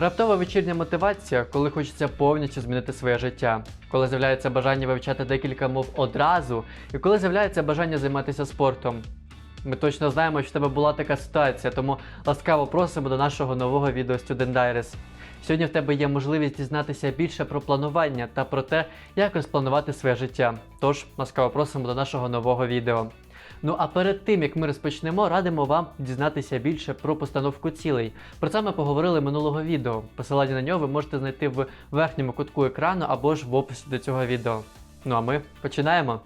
Раптова вечірня мотивація, коли хочеться повністю змінити своє життя, коли з'являється бажання вивчати декілька мов одразу, і коли з'являється бажання займатися спортом. Ми точно знаємо, що в тебе була така ситуація, тому ласкаво просимо до нашого нового відео Student Diaries. Сьогодні в тебе є можливість дізнатися більше про планування та про те, як розпланувати своє життя. Тож ласкаво просимо до нашого нового відео. Ну а перед тим як ми розпочнемо, радимо вам дізнатися більше про постановку цілей. Про це ми поговорили минулого відео. Посилання на нього ви можете знайти в верхньому кутку екрану або ж в описі до цього відео. Ну а ми починаємо.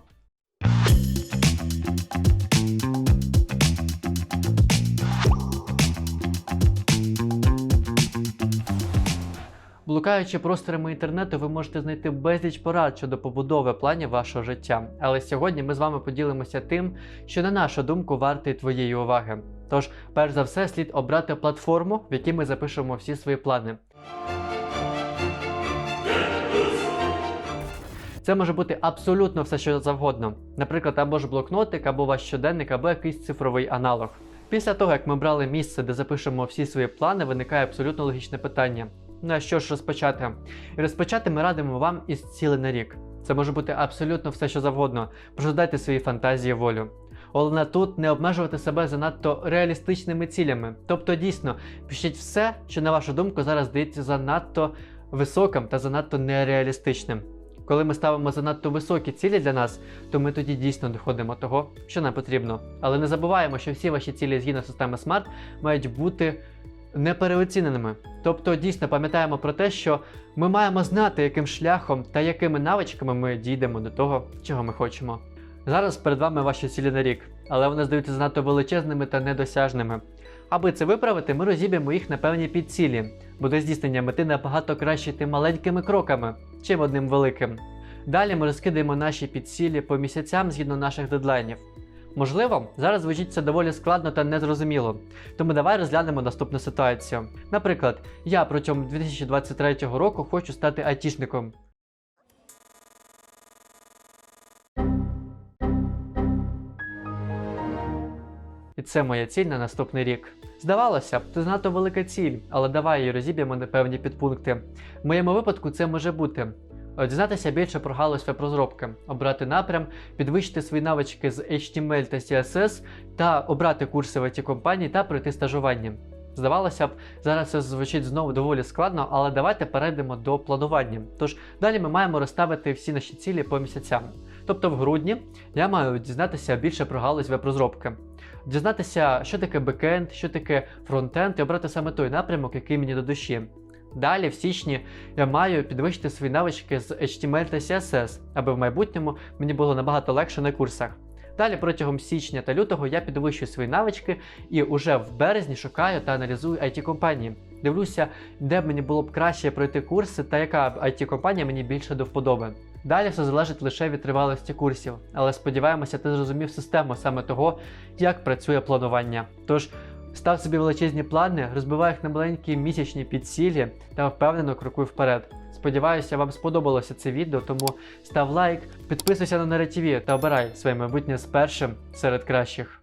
Блукаючи просторами інтернету, ви можете знайти безліч порад щодо побудови планів вашого життя. Але сьогодні ми з вами поділимося тим, що на нашу думку вартий твоєї уваги. Тож, перш за все, слід обрати платформу, в якій ми запишемо всі свої плани. Це може бути абсолютно все, що завгодно. Наприклад, або ж блокнотик, або ваш щоденник, або якийсь цифровий аналог. Після того, як ми брали місце, де запишемо всі свої плани, виникає абсолютно логічне питання. Ну а що ж розпочати? Розпочати ми радимо вам із цілей на рік. Це може бути абсолютно все, що завгодно. Просто своїй фантазії волю. Головне тут не обмежувати себе занадто реалістичними цілями. Тобто, дійсно, пишіть все, що на вашу думку зараз здається занадто високим та занадто нереалістичним. Коли ми ставимо занадто високі цілі для нас, то ми тоді дійсно доходимо того, що нам потрібно. Але не забуваємо, що всі ваші цілі згідно системи SMART мають бути непереоціненими. Тобто дійсно пам'ятаємо про те, що ми маємо знати, яким шляхом та якими навичками ми дійдемо до того, чого ми хочемо. Зараз перед вами ваші цілі на рік, але вони здаються занадто величезними та недосяжними. Аби це виправити, ми розіб'ємо їх на певні підцілі, бо до здійснення мети набагато краще йти маленькими кроками, чим одним великим. Далі ми розкидаємо наші підцілі по місяцям згідно наших дедлайнів. Можливо, зараз звучить це доволі складно та незрозуміло, тому давай розглянемо наступну ситуацію. Наприклад, я протягом 2023 року хочу стати айтішником. І це моя ціль на наступний рік. Здавалося б, це занадто велика ціль, але давай її розіб'ємо на певні підпункти. В моєму випадку це може бути дізнатися більше про галузь веб-розробки, обрати напрям, підвищити свої навички з HTML та CSS та обрати курси в it компанії та пройти стажування. Здавалося б, зараз це звучить знову доволі складно, але давайте перейдемо до планування. Тож далі ми маємо розставити всі наші цілі по місяцям. Тобто в грудні я маю дізнатися більше про галузь веб-розробки, дізнатися, що таке бекенд, що таке фронтенд, і обрати саме той напрямок, який мені до душі. Далі, в січні, я маю підвищити свої навички з HTML та CSS, аби в майбутньому мені було набагато легше на курсах. Далі протягом січня та лютого я підвищую свої навички і уже в березні шукаю та аналізую it компанії. Дивлюся, де б мені було б краще пройти курси та яка it компанія мені більше до вподоби. Далі все залежить лише від тривалості курсів, але сподіваємося, ти зрозумів систему саме того, як працює планування. Тож став собі величезні плани, розбивай їх на маленькі місячні підсілі та впевнено крокуй вперед. Сподіваюся, вам сподобалося це відео, тому став лайк, підписуйся на наративі та обирай своє майбутнє з першим серед кращих.